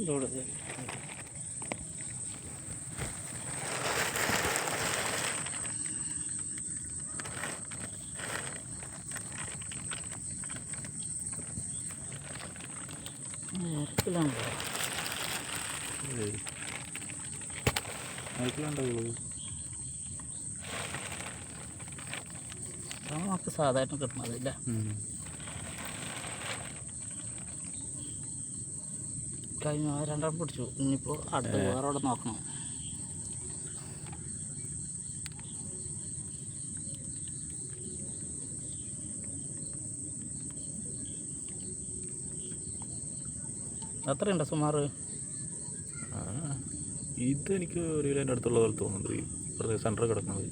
ഇതോടെ നമുക്ക് സാധാരണ കിട്ടുന്നത് കഴിഞ്ഞ. രണ്ടെണ്ണം പിടിച്ചു. ഇനിയിപ്പോൾ അടുത്ത വേറെ അവിടെ നോക്കണം. എത്രയുണ്ട് സുമാറ്? ഇത് എനിക്ക് ഒരു കിലോന്റെ അടുത്തുള്ള പോലെ തോന്നുന്നുണ്ട്. ഈ സെന്ററിൽ കിടക്കുന്നത്.